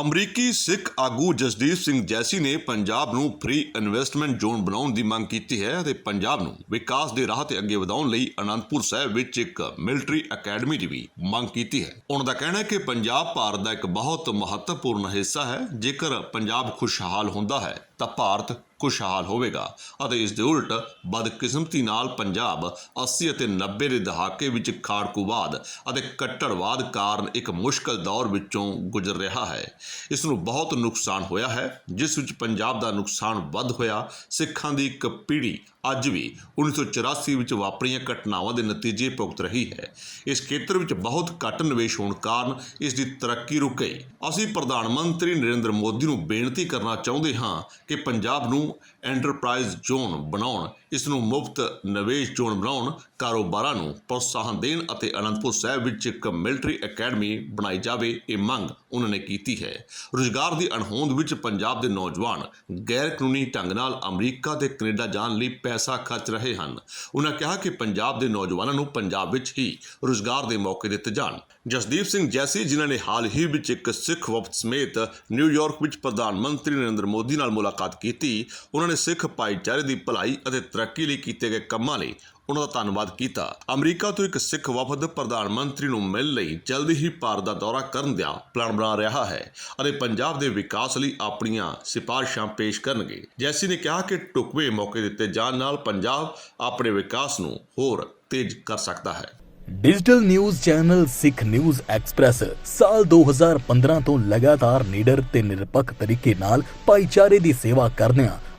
ਅਮਰੀਕੀ ਸਿੱਖ ਆਗੂ ਜਸਦੀਪ ਸਿੰਘ ਜੈਸੀ ਨੇ ਪੰਜਾਬ ਨੂੰ ਫ੍ਰੀ ਇਨਵੈਸਟਮੈਂਟ ਜ਼ੋਨ ਬਣਾਉਣ ਦੀ ਮੰਗ ਕੀਤੀ ਹੈ ਅਤੇ ਪੰਜਾਬ ਨੂੰ ਵਿਕਾਸ ਦੇ ਰਾਹ ਤੇ ਅੱਗੇ ਵਧਾਉਣ ਲਈ ਅਨੰਦਪੁਰ ਸਾਹਿਬ ਵਿੱਚ ਇੱਕ ਮਿਲਟਰੀ ਅਕੈਡਮੀ ਦੀ ਵੀ ਮੰਗ ਕੀਤੀ ਹੈ। ਉਹਨਾਂ ਦਾ ਕਹਿਣਾ ਹੈ ਕਿ ਪੰਜਾਬ ਭਾਰਤ ਦਾ ਇੱਕ ਬਹੁਤ ਮਹੱਤਵਪੂਰਨ ਹਿੱਸਾ ਹੈ। ਜੇਕਰ ਪੰਜਾਬ ਖੁਸ਼ਹਾਲ ਹੁੰਦਾ ਹੈ ਤਾਂ ਭਾਰਤ ਖੁਸ਼ਹਾਲ ਹੋਵੇਗਾ ਅਤੇ ਇਸ ਦੇ ਉਲਟ ਬਦਕਿਸਮਤੀ ਨਾਲ ਪੰਜਾਬ 80 ਅਤੇ 90 ਦੇ ਦਹਾਕੇ ਵਿੱਚ ਖਾੜਕੂਵਾਦ ਅਤੇ ਕੱਟੜਵਾਦ ਕਾਰਨ ਇੱਕ ਮੁਸ਼ਕਲ ਦੌਰ ਵਿੱਚੋਂ ਗੁਜ਼ਰ ਰਿਹਾ ਹੈ। ਇਸ ਨੂੰ ਬਹੁਤ ਨੁਕਸਾਨ ਹੋਇਆ ਹੈ, ਜਿਸ ਵਿੱਚ ਪੰਜਾਬ ਦਾ ਨੁਕਸਾਨ ਵੱਧ ਹੋਇਆ। ਸਿੱਖਾਂ ਦੀ ਇੱਕ ਪੀੜ੍ਹੀ ਅੱਜ ਵੀ 1984 ਵਿੱਚ ਵਾਪਰੀਆਂ ਘਟਨਾਵਾਂ ਦੇ ਨਤੀਜੇ ਭੁਗਤ ਰਹੀ ਹੈ। ਇਸ ਖੇਤਰ ਵਿੱਚ ਬਹੁਤ ਘੱਟ ਨਿਵੇਸ਼ ਹੋਣ ਕਾਰਨ ਇਸ ਦੀ ਤਰੱਕੀ ਰੁਕ। ਗਈ ਅਸੀਂ ਪ੍ਰਧਾਨ ਮੰਤਰੀ ਨਰਿੰਦਰ ਮੋਦੀ ਨੂੰ ਬੇਨਤੀ ਕਰਨਾ ਚਾਹੁੰਦੇ ਹਾਂ ਕਿ ਪੰਜਾਬ ਨੂੰ ਐਂਟਰਪ੍ਰਾਈਜ਼ ਜ਼ੋਨ ਬਣਾਉਣ ਇਸ ਨੂੰ ਮੁਫਤ ਨਿਵੇਸ਼ ਜ਼ੋਨ ਬਣਾਉਣ, ਕਾਰੋਬਾਰਾਂ ਨੂੰ ਪ੍ਰੋਤਸਾਹਨ ਦੇਣ ਅਤੇ ਅਨੰਦਪੁਰ ਸਾਹਿਬ ਵਿੱਚ ਇੱਕ ਮਿਲਟਰੀ ਅਕੈਡਮੀ ਬਣਾਈ ਜਾਵੇ, ਇਹ ਮੰਗ ਉਹਨਾਂ ਨੇ ਕੀਤੀ ਹੈ। ਰੁਜ਼ਗਾਰ ਦੀ ਅਣਹੋਂਦ ਵਿੱਚ ਪੰਜਾਬ ਦੇ ਨੌਜਵਾਨ ਗੈਰ ਕਾਨੂੰਨੀ ਢੰਗ ਨਾਲ ਅਮਰੀਕਾ ਤੇ ਕੈਨੇਡਾ ਜਾਣ ਲਈ ਪੈਸਾ ਖਰਚ ਰਹੇ ਹਨ। ਉਹਨਾਂ ਕਿਹਾ ਕਿ ਪੰਜਾਬ ਦੇ ਨੌਜਵਾਨਾਂ ਨੂੰ ਪੰਜਾਬ ਵਿੱਚ ਹੀ ਰੁਜ਼ਗਾਰ ਦੇ ਮੌਕੇ ਦਿੱਤੇ ਜਾਣ। ਜਸਦੀਪ ਸਿੰਘ ਜੈਸੀ, ਜਿਨ੍ਹਾਂ ਨੇ ਹਾਲ ਹੀ ਵਿੱਚ ਇੱਕ ਸਿੱਖ ਵਫਦ ਸਮੇਤ ਨਿਊਯਾਰਕ ਵਿੱਚ ਪ੍ਰਧਾਨ ਮੰਤਰੀ ਨਰਿੰਦਰ ਮੋਦੀ ਨਾਲ ਮੁਲਾਕਾਤ ਕੀਤੀ ਉਹਨਾਂ ਨੇ ਸਿੱਖ ਭਾਈਚਾਰੇ ਦੀ ਭਲਾਈ ਅਤੇ ਤਰੱਕੀ ਲਈ ਕੀਤੇ ਗਏ ਕੰਮਾਂ ਲਈ ਉਹਨਾਂ ਦਾ ਧੰਨਵਾਦ ਕੀਤਾ। ਅਮਰੀਕਾ ਤੋਂ ਇੱਕ ਸਿੱਖ ਵਫਦ ਪ੍ਰਧਾਨ ਮੰਤਰੀ ਨੂੰ ਮਿਲਣ ਲਈ ਜਲਦੀ ਹੀ ਭਾਰਤ ਦਾ ਦੌਰਾ ਕਰਨ ਦਾ ਪਲਾਨ ਬਣਾ ਰਿਹਾ ਹੈ ਅਤੇ ਪੰਜਾਬ ਦੇ ਵਿਕਾਸ ਲਈ ਆਪਣੀਆਂ ਸਿਫਾਰਿਸ਼ਾਂ ਪੇਸ਼ ਕਰਨਗੇ। ਜੈਸੀ ਨੇ ਕਿਹਾ ਕਿ ਟੁਕਵੇ ਮੌਕੇ ਦਿੱਤੇ ਜਾਣ ਨਾਲ ਪੰਜਾਬ ਆਪਣੇ ਵਿਕਾਸ ਨੂੰ ਹੋਰ ਤੇਜ਼ ਕਰ ਸਕਦਾ ਹੈ। Digital news channel Sikh news express ਸਾਲ 2015 ਤੋਂ ਲਗਾਤਾਰ ਨੀਡਰ ਤੇ ਨਿਰਪੱਖ ਤਰੀਕੇ ਨਾਲ ਭਾਈਚਾਰੇ ਦੀ ਸੇਵਾ ਕਰਦਿਆਂ